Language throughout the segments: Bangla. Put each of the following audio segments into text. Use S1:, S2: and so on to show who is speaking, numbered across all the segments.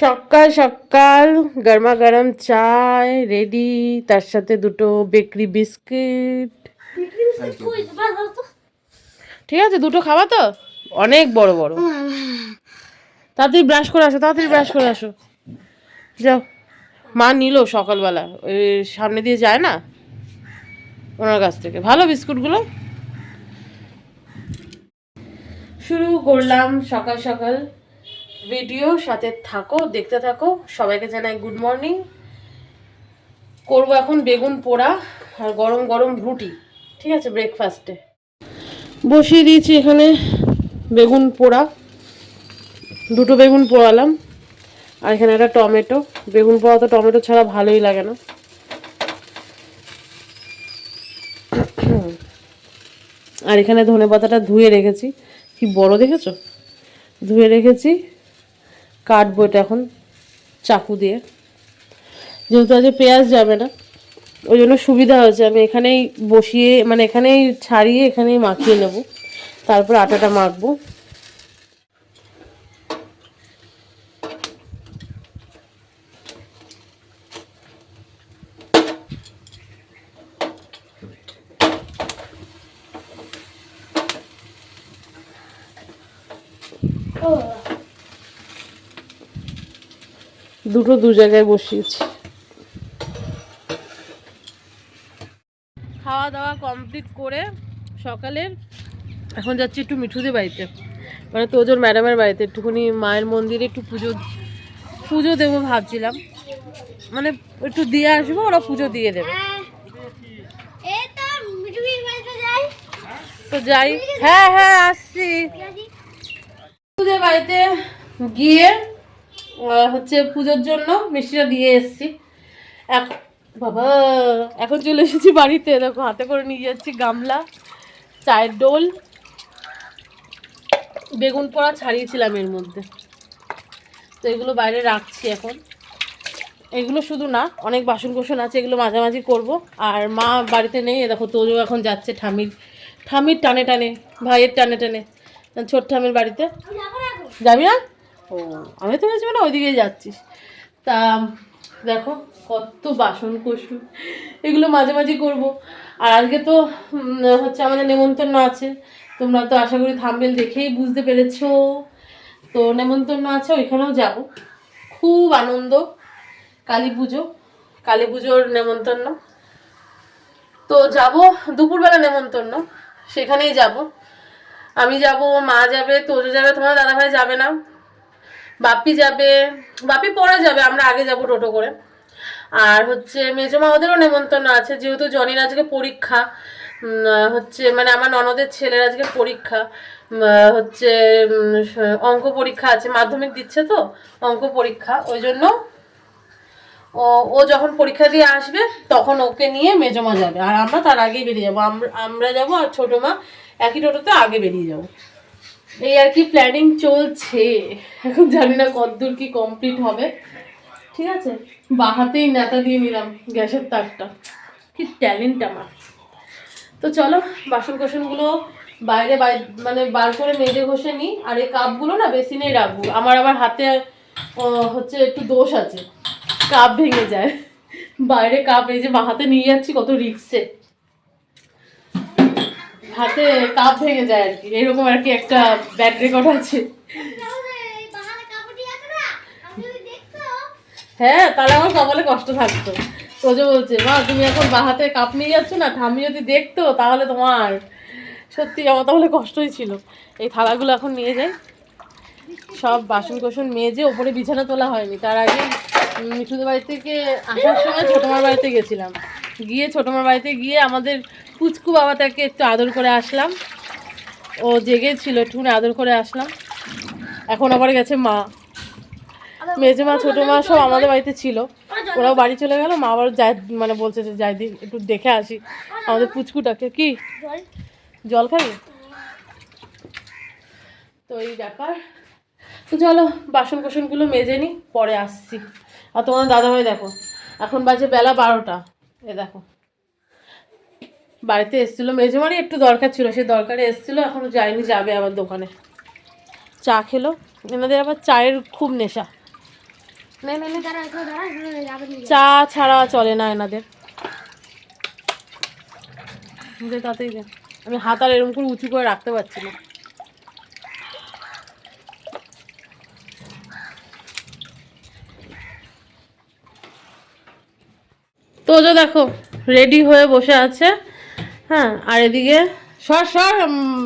S1: সকাল সকাল গরমা গরম চায় রেডি তার সাথে দুটো বেকরি বিস্কিট ঠিক আছে দুটো খাওয়া তো? অনেক বড় বড়। তাড়াতাড়ি ব্রাশ করে আসো তাড়াতাড়ি ব্রাশ করে আসো। যাও। মা নিল সকালবেলা। ওই সামনে দিয়ে যায় না? ওনার কাছ থেকে। ভালো বিস্কুটগুলো শুরু করলাম সকাল সকাল। ভিডিও সাথে থাকো, দেখতে থাকো। সবাইকে জানাই গুড মর্নিং করব এখন বেগুন পোড়া আর গরম গরম রুটি। ঠিক আছে ব্রেকফাস্টে বসিয়ে দিয়েছি এখানে বেগুন পোড়া। দুটো বেগুন পোড়ালাম। আর এখানে একটা টমেটো। বেগুন পোড়া তো টমেটো ছাড়া ভালোই লাগে না। আর এখানে ধনে পাতাটা ধুয়ে রেখেছি। কি বড় দেখেছ? ধুয়ে রেখেছি। কাটবো এটা এখন চাকু দিয়ে। যেহেতু আজকে পেঁয়াজ যাবে না, ওই জন্য সুবিধা হয়েছে। আমি এখানেই বসিয়ে মানে এখানেই ছাড়িয়ে এখানেই মাখিয়ে নেব। তারপর আটাটা মাখবো। দুটো দু জায়গায় বসিয়েছি। খাওয়া দাওয়া কমপ্লিট করে সকালের এখন যাচ্ছি একটু মিঠুদের বাড়িতে। মানে তোজোর ম্যাডামের বাড়িতে, একটুখানি মায়ের মন্দিরে একটু পুজো পুজো দেবো ভাবছিলাম। মানে একটু দিয়ে আসব, ওরা পুজো দিয়ে দেবে। তো যাই হ্যাঁ হ্যাঁ আসছি। বাড়িতে গিয়ে হচ্ছে পুজোর জন্য মিষ্টিটা দিয়ে এসছি। এক- বাবা এখন চলে এসেছি বাড়িতে। দেখো হাতে করে নিয়ে যাচ্ছি গামলা চায়ের ডোল বেগুন পোড়া ছাড়িয়েছিলাম এর মধ্যে। তো এগুলো বাইরে রাখছি এখন। এগুলো শুধু না অনেক বাসন কোসন আছে এগুলো মাঝামাঝি করব। আর মা বাড়িতে নেই দেখো তোজো এখন যাচ্ছে ঠামির ঠামির টানে টানে ভাইয়ের টানে টানে ছোট ঠামির বাড়িতে। যাবি না? ও, আমি তো ভেবেছি মানে ওইদিকে যাচ্ছিস। তা দেখো কত বাসন কোসন এগুলো মাঝে মাঝে করব। আর আজকে তো হচ্ছে আমাদের নেমন্তন্ন আছে। তোমরা তো আশা করি থাম্বেল দেখেই বুঝতে পেরেছ। তো নেমন্তন্ন আছে, ওইখানেও যাব। খুব আনন্দ। কালী পুজো। কালী পুজোর নেমন্তন্ন। তো যাব দুপুরবেলা নেমন্তন্ন। সেখানেই যাব। আমি যাব, মা যাবে, তোজো যাবে, তোমার দাদাভাই যাবে না। বাপি যাবে, বাপি পরে যাবে, আমরা আগে যাব টোটো করে। আর হচ্ছে মেজমা ওদেরও নেমন্তন্ন আছে, যেহেতু জনির আজকে পরীক্ষা হচ্ছে মানে আমার ননদের ছেলের আজকে পরীক্ষা হচ্ছে অঙ্ক পরীক্ষা আছে, মাধ্যমিক দিচ্ছে তো, অঙ্ক পরীক্ষা, ওই জন্য ও ও যখন পরীক্ষা দিয়ে আসবে, তখন ওকে নিয়ে মেজমা যাবে। আর আমরা তার আগেই বেরিয়ে যাব। আমরা যাব আর ছোটো মা একই টোটোতে আগে বেরিয়ে যাব। এই আর কি প্ল্যানিং চলছে। এখন জানি না কতদূর কি কমপ্লিট হবে। ঠিক আছে? বাহাতেই নেতা দিয়ে নিলাম গ্যাসের তারটা। কি ট্যালেন্ট আমার। তো চলো বাসন কোসনগুলো বাইরে বাই- মানে বার করে মেজে ঘষে নিই। আর এই কাপগুলো না বেশি বেসিনেই রাখব। আমার আবার হাতে হচ্ছে একটু দোষ আছে। কাপ ভেঙে যায়। বাইরে কাপ এই যে হাতে নিয়ে যাচ্ছি, কত রিক্সে হাতে কাপ ভেঙে যায় আর কি। এরকম আর কি একটা ব্যাড রেকর্ড আছে। হ্যাঁ তাহলে আমার কপালে কষ্ট থাকতো। তোজো বলছে, মা, তুমি এখন বাহাতে কাপ নিয়ে যাচ্ছ না? ঠাম্মি যদি দেখতো, তাহলে তোমার সত্যি আমার তাহলে কষ্টই ছিল। এই থালাগুলো এখন নিয়ে যাই। সব বাসন কোসন মেজে ওপরে বিছানা তোলা হয়নি। তার আগে মিঠুদের বাড়ি থেকে আসার সময় ছোটোমার বাড়িতে গেছিলাম। গিয়ে ছোটোমার বাড়িতে গিয়ে আমাদের পুচকু বাবাটাকে একটু আদর করে আসলাম। ও জেগে ছিল একটুখানি আদর করে আসলাম। এখন আবার গেছে মা। মেজে মা ছোটো মা সব আমাদের বাড়িতে ছিল। ওরাও বাড়ি চলে গেল, মা আবার যাই মানে বলছে যে যাই দিন একটু দেখে আসি। আমাদের পুচকুটাকে কি? জল খাবি? তো এই ব্যাপার। তো চলো বাসন কোসনগুলো মেজে নিই পরে আসছি। আর তোমার দাদাভাই দেখো, এখন বাজে বেলা বারোটা। এ দেখো। বাড়িতে এসেছিল। মেজমারি একটু দরকার ছিল সে দরকারে এসেছিল এখনও যায়নি যাবে আবার দোকানে। চা খেলো। এনাদের আবার চায়ের খুব নেশা। চা ছাড়া চলে না এনাদের। তাতেই দে আমি হাত আর এরকম করে উঁচু করে রাখতে পারছি না। তো দেখো রেডি হয়ে বসে আছে। হ্যাঁ আর এদিকে সর সর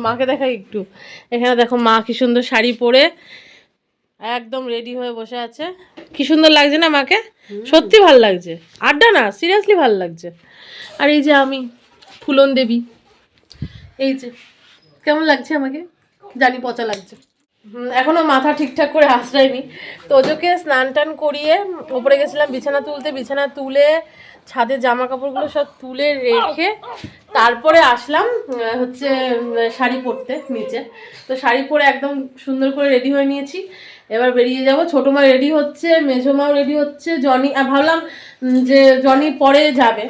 S1: মাকে দেখাই একটু। এখানে দেখো মা কি সুন্দর শাড়ি পরে একদম রেডি হয়ে বসে আছে। কি সুন্দর লাগছে না মাকে? সত্যি ভালো লাগছে। আড্ডা না সিরিয়াসলি ভালো লাগছে। আর এই যে আমি ফুলন দেবী। এই যে কেমন লাগছে আমাকে? জানি পচা লাগছে। এখনও মাথা ঠিকঠাক করে আশ্রয়নি তো ওজোকে স্নান টান করিয়ে ওপরে গেছিলাম, বিছানা তুলতে, বিছানা তুলে ছাদে জামা কাপড়গুলো সব তুলে রেখে তারপরে আসলাম হচ্ছে শাড়ি পরতে নিচে। তো শাড়ি পরে একদম সুন্দর করে রেডি হয়ে নিয়েছি। এবার বেরিয়ে যাব। ছোটো মা রেডি হচ্ছে, মেঝো মাও রেডি হচ্ছে, জনি ভাবলাম যে জনি পরে যাবে।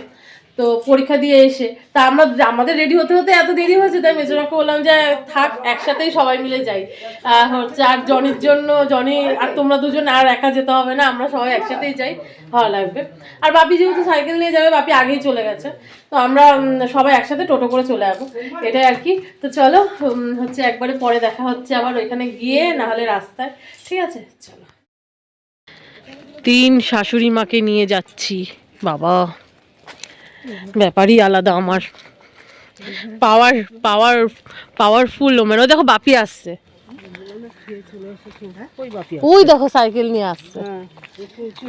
S1: তো পরীক্ষা দিয়ে এসে, তা আমরা আমাদের রেডি হতে হতে এত দেরি হয়েছে, তাই মেজোরাকে বললাম যে থাক, একসাথেই সবাই মিলে যাই। হচ্ছে আর জনির জন্য, জনি, আর তোমরা দুজন আর একা যেতে হবে না, আমরা সবাই একসাথেই যাই ভালো লাগবে আর বাপি যেহেতু সাইকেল নিয়ে যাবে, বাপি আগেই চলে গেছে। তো আমরা সবাই একসাথে টোটো করে চলে যাব, এটাই আর কি। তো চলো হচ্ছে একবারে পরে দেখা হচ্ছে আবার ওইখানে গিয়ে, না হলে রাস্তায়। ঠিক আছে, চলো। তিন শাশুড়ি মাকে নিয়ে যাচ্ছি, বাবা। ব্যাপারই আলাদা আমার। পাওয়ার পাওয়ার পাওয়ারফুল ওমেন ও দেখো বাপি আসছে। ওই দেখো সাইকেল নিয়ে আসছে।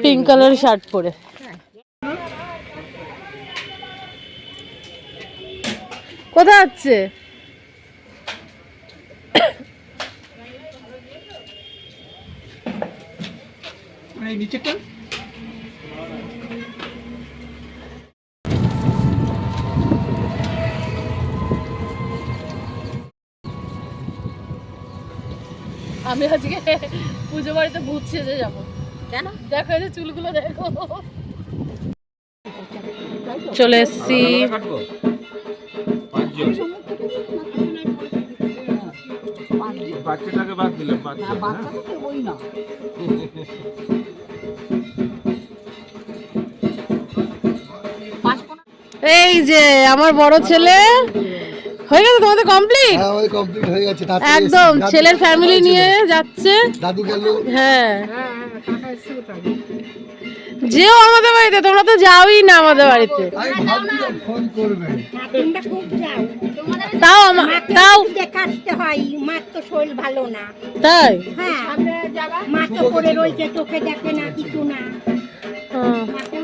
S1: পিঙ্ক কালার শার্ট পরে। কোথায়
S2: এই নিচেরটা?
S1: আমি আজকে পুজো বাড়িতে ভূত সেজে যাব। কেন? দেখো এই যে চুলগুলো দেখো। চলে এসছি।
S2: বাচ্চাটাকে বাদ দিলাম বাচ্চা হ্যাঁ?
S1: এই যে আমার বড় ছেলে হয়ে গেছে তোমাদের কমপ্লিট
S3: হ্যাঁ ওই কমপ্লিট হয়ে গেছে
S1: একদম ছেলের ফ্যামিলি নিয়ে যাচ্ছে।
S3: দাদু গেল।
S1: হ্যাঁ। যেও আমাদের বাড়িতে তোমরা তো যাওই না আমাদের বাড়িতে।
S3: ফোন করবে।
S4: তোমরা খুব যাও।
S1: তাও তাও
S4: দেখে আসতে হয় মার তো শরীর ভালো না।
S1: তাই?
S4: হ্যাঁ মা তো পড়ে রয়েছে চোখে দেখে না কিছু না।
S1: হুম।
S4: মাকে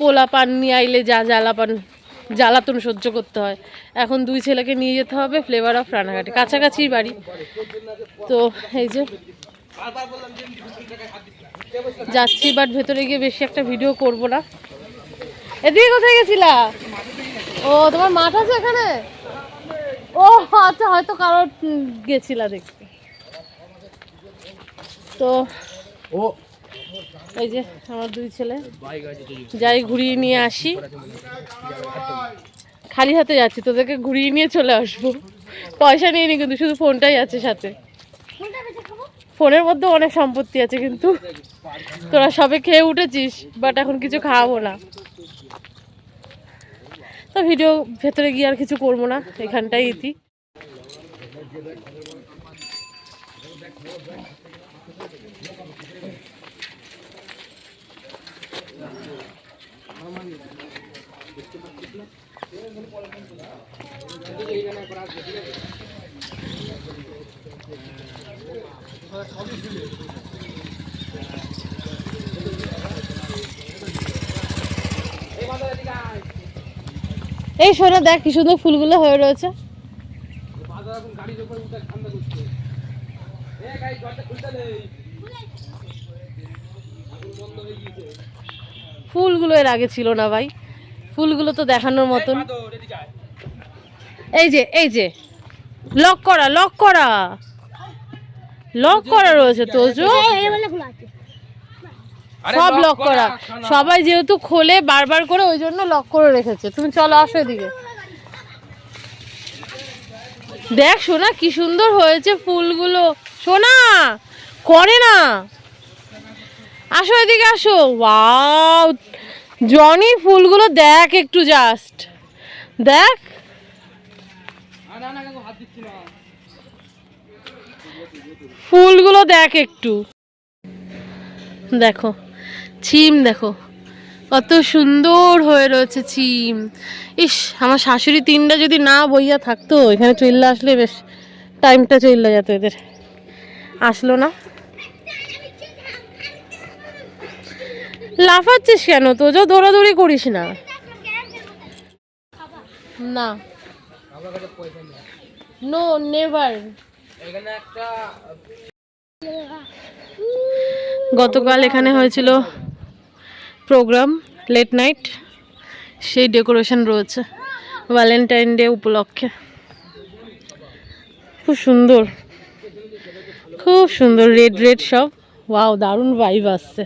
S1: পোলা পান নিয়ে আইলে যা জ্বালা পান জ্বালাতন সহ্য করতে হয়। এখন দুই ছেলেকে নিয়ে যেতে হবে ফ্লেভার অফ রানাঘাটে কাছাকাছি বাড়ি। তো এই যে, যাচ্ছি বাট ভেতরে গিয়ে বেশি একটা ভিডিও করব না। এদিকে কোথায় গেছিলা? ও তোমার মাঠ আছে এখানে? ও আচ্ছা হয়তো কারোর গেছিলা দেখতে। তো
S2: ও।
S1: এই যে আমার দুই ছেলে। যাই ঘুরিয়ে নিয়ে আসি। খালি হাতে যাচ্ছি তোদেরকে ঘুরিয়ে নিয়ে চলে আসব। পয়সা নিয়ে নি কিন্তু শুধু ফোনটাই আছে সাথে। ফোনের মধ্যে অনেক সম্পত্তি আছে কিন্তু। তোরা সবে খেয়ে উঠেছিস বাট এখন কিছু খাওয়াবো না। তো ভিডিও ভেতরে গিয়ে আর কিছু করব না এখানটাই ইতি। এই শোনো দেখ কি সুন্দর ফুলগুলো হয়ে রয়েছে ফুলগুলো এর আগে ছিল না ভাই ফুলগুলো তো দেখানোর মতন এই যে এই যে লক করা লক করা লক করা রয়েছে তো জো সব লক করা সবাই যেহেতু খোলে বারবার করে ওই জন্য লক করে রেখেছে। তুমি চলো আসো এদিকে। দেখ সোনা কি সুন্দর হয়েছে ফুলগুলো। সোনা করে না। আসো এদিকে আসো। ওয়াও জনি ফুলগুলো দেখ একটু জাস্ট দেখ। ফুলগুলো দেখ একটু। দেখো। ছিম, দেখো। কত সুন্দর হয়ে রয়েছে ছিম। ইস, আমার শাশুড়ি তিনটা যদি না বইয়া থাকতো, এখানে চললে আসলে বেশ টাইমটা চললে যেত এদের। আসলো না? লাফাচ্ছিস কেন তো? যা দৌড়াদৌড়ি করিস না। না। নো নেভার গতকাল এখানে হয়েছিল প্রোগ্রাম লেট নাইট সেই ডেকোরেশন রয়েছে ভ্যালেন্টাইন ডে উপলক্ষে। খুব সুন্দর খুব সুন্দর রেড রেড সব। ওয়াও দারুণ ভাইব আসছে।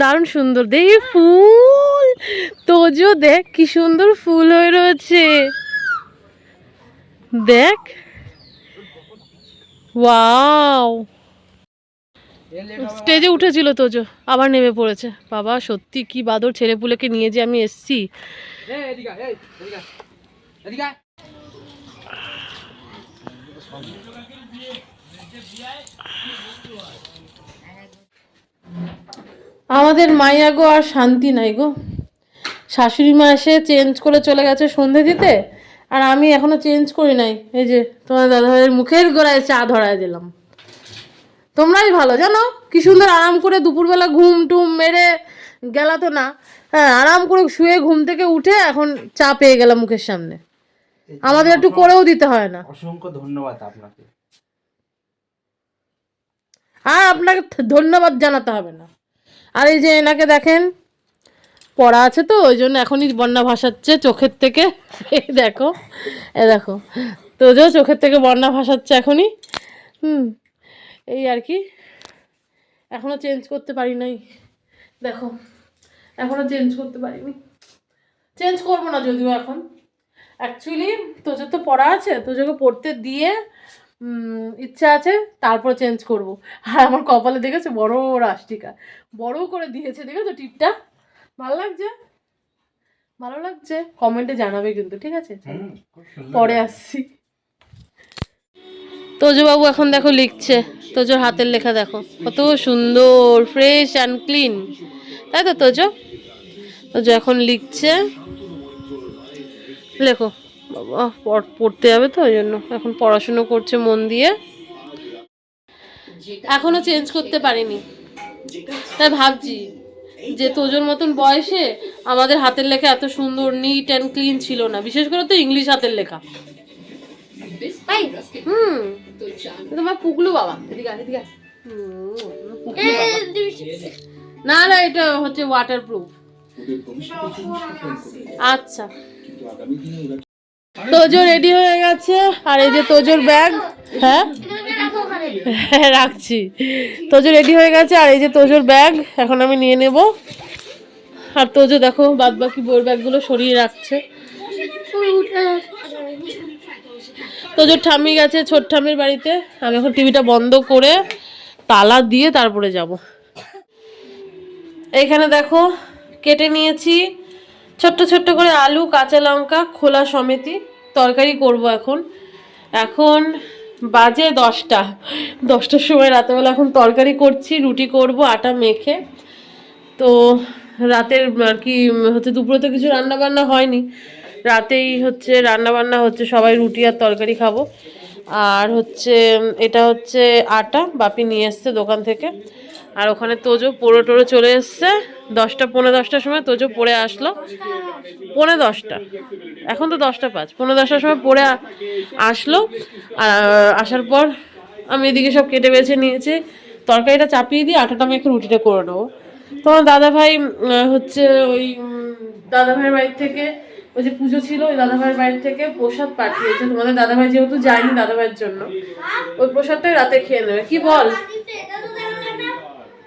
S1: দারুণ সুন্দর, দেখি ফুল, তোজো দেখ, কি সুন্দর ফুল হয়ে রয়েছে। দেখ। ওয়াও স্টেজে উঠেছিল তোজো আবার নেমে পড়েছে। বাবা সত্যি কি বাদর ছেলে পুলেকে নিয়ে যে আমি এসছি। আমাদের মাইয়া গো আর শান্তি নাই গো। শাশুড়ি মা এসে চেঞ্জ করে চলে গেছে সন্ধে দিতে আর আমি এখনও চেঞ্জ করি নাই। এই যে তোমার দাদাভাইয়ের মুখের গোড়ায় চা ধরায় দিলাম। তোমরাই ভালো জানো? কি সুন্দর আরাম করে দুপুরবেলা ঘুম টুম মেরে গেলা তো না। হ্যাঁ আরাম করে শুয়ে ঘুম থেকে উঠে এখন চা পেয়ে গেলাম মুখের সামনে। আমাদের একটু করেও দিতে হয় না।
S5: অসংখ্য ধন্যবাদ আপনাকে।
S1: আর আপনাকে ধন্যবাদ জানাতে হবে না। আর এই যে এনাকে দেখেন পড়া আছে তো ওই জন্য এখনই বন্যা ভাসাচ্ছে চোখের থেকে। এই দেখো এ দেখো। তো যে চোখের থেকে বন্যা ভাসাচ্ছে এখনই। হুম। এই আর কি। এখনও চেঞ্জ করতে পারি নাই। দেখো এখনও চেঞ্জ করতে পারিনি। চেঞ্জ করব না যদিও এখন। অ্যাকচুয়ালি তোজোর তো পড়া আছে তোজোকে পড়তে দিয়ে ইচ্ছা আছে তারপর চেঞ্জ করব। আর আমার কপালে দেখেছ বড় রাষ্ট্রিকা বড় করে দিয়েছে দেখেছ টিপটা? ভালো লাগছে? ভালো লাগছে? কমেন্টে জানাবে কিন্তু ঠিক আছে? পরে আসছি। তোজবাবু এখন দেখো লিখছে। তোজোর হাতের লেখা দেখো। কত সুন্দর ফ্রেশ অ্যান্ড ক্লিন তাই তো তোজো? তোজো এখন লিখছে। লেখো। বাবা পড়- পড়তে যাবে তো ওই জন্য। এখন পড়াশুনো করছে মন দিয়ে। এখনও চেঞ্জ করতে পারিনি। তাই ভাবছি যে তোজোর মতন বয়সে আমাদের হাতের লেখা এত সুন্দর নিট অ্যান্ড ক্লিন ছিল না। বিশেষ করে তো ইংলিশ হাতের লেখা। হুম। তোমার পুকলু বাবা। এদিকে এদিকে আয়। হুম, পুকলু বাবা। না না এটা হচ্ছে ওয়াটার প্রুফ আচ্ছা। তোজো রেডি হয়ে গেছে। আর এই যে তোজোর ব্যাগ হ্যাঁ? হ্যাঁ রাখছি। তোজো রেডি হয়ে গেছে আর এই যে তোজোর ব্যাগ এখন আমি নিয়ে নেব। আর তোজো দেখো বাদ বাকি বইয়ের ব্যাগগুলো সরিয়ে রাখছে। তোজোর ঠাম্মি গেছে ছোট ঠাম্মির বাড়িতে, আমি এখন টিভিটা বন্ধ করে তালা দিয়ে তারপরে যাব। এইখানে দেখো, কেটে নিয়েছি ছোট্ট ছোট্ট করে আলু, কাঁচা লঙ্কা, খোলা সমেতি, তরকারি করব এখন। এখন বাজে দশটা। দশটার সময় রাতেবেলা এখন তরকারি করছি, রুটি করব, আটা মেখে। তো রাতের আর কি, হচ্ছে দুপুরে তো কিছু রান্না বান্না হয়নি। রাতেই হচ্ছে রান্না বান্না হচ্ছে, সবাই রুটি আর তরকারি খাব। আর হচ্ছে, এটা হচ্ছে আটা, বাপি নিয়ে এসছে দোকান থেকে। আর ওখানে তোজো পোড়ো টোড়ো চলে এসছে। দশটা, পৌনে দশটার সময় তোজো পড়ে আসলো। পৌনে দশটা। এখন তো দশটা পাঁচ। পৌনে দশটার সময় পড়ে আসলো। আর আসার পর আমি এদিকে সব কেটে বেছে নিয়েছি। তরকারিটা চাপিয়ে দিয়ে আটাটা মেখে রুটিটা করে নেব। তোমার দাদা ভাই হচ্ছে ওই দাদা ভাইয়ের বাড়ি থেকে ওই যে পুজো ছিল ওই দাদা ভাইয়ের বাড়ি থেকে প্রসাদ পাঠিয়েছে। তোমাদের দাদা ভাই যেহেতু যায়নি দাদা ভাইয়ের জন্য ওই প্রসাদটাই রাতে খেয়ে নেবে। কি বল?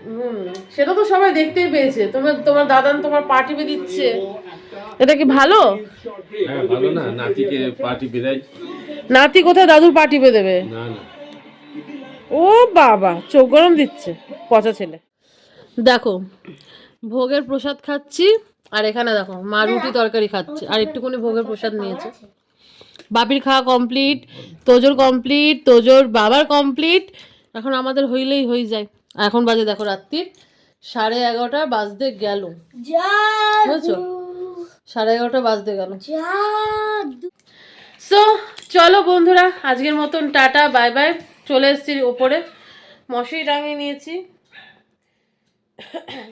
S1: হুম সেটা তো সবাই দেখতেই পেয়েছে। তোমার তোমার দাদা তোমার পা টিপে দিচ্ছে। এটা কি ভালো?
S2: হ্যাঁ ভালো না। নাতিকে পার্টি
S1: নাতি কোথায়? দাদুর পা টিপে দেবে?
S2: না না।
S1: ও বাবা চোখ গরম দিচ্ছে পচা ছেলে। দেখো ভোগের প্রসাদ খাচ্ছি। আর এখানে দেখো মা রুটি তরকারি খাচ্ছে। আর একটুখানি ভোগের প্রসাদ নিয়েছে। বাপির খাওয়া কমপ্লিট তোজোর কমপ্লিট তোজোর বাবার কমপ্লিট এখন আমাদের হইলেই হয়ে যায়। এখন বাজে দেখো রাত্রির সাড়ে এগারোটা বাজতে গেল। বুঝছ? সাড়ে এগারোটা বাজতে গেল। সো চলো বন্ধুরা আজকের মতন টাটা বাই বাই চলে এসেছি ওপরে। মশারি টাঙিয়ে নিয়েছি।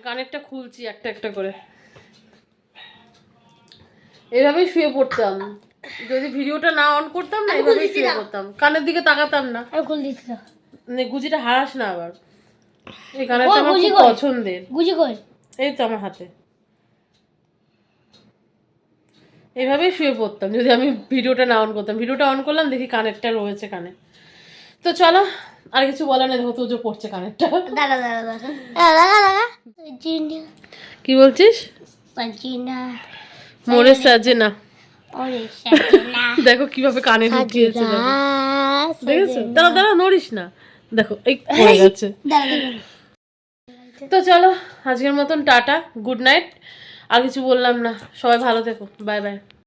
S1: কানেরটা খুলছি একটা একটা করে। এভাবেই শুয়ে পড়তাম। যদি ভিডিওটা না অন করতাম না এভাবেই শুয়ে পড়তাম। কানের দিকে তাকাতাম না। গুজিটা হারাস না আবার। এই কানেরটা আমার খুব পছন্দের।
S4: গুজি কই?
S1: এই তো আমার হাতে। এইভাবেই শুয়ে পড়তাম যদি আমি ভিডিওটা না অন করতাম। ভিডিওটা অন করলাম দেখি কানেরটা রয়েছে কানে। তো চলো আর কিছু বলার নেই দেখো তোজো পড়ছে কানেরটা। কি বলছিস? মনে সাজে না। দেখো কীভাবে কানে ঢুকিয়েছে দেখো। দেখেছ? দাঁড়া দাঁড়া নড়িস না। দেখো এই পড়ে গেছে। তো চলো আজকের মতন টাটা গুড নাইট। আর কিছু বললাম না। সবাই ভালো থেকো বাই বাই।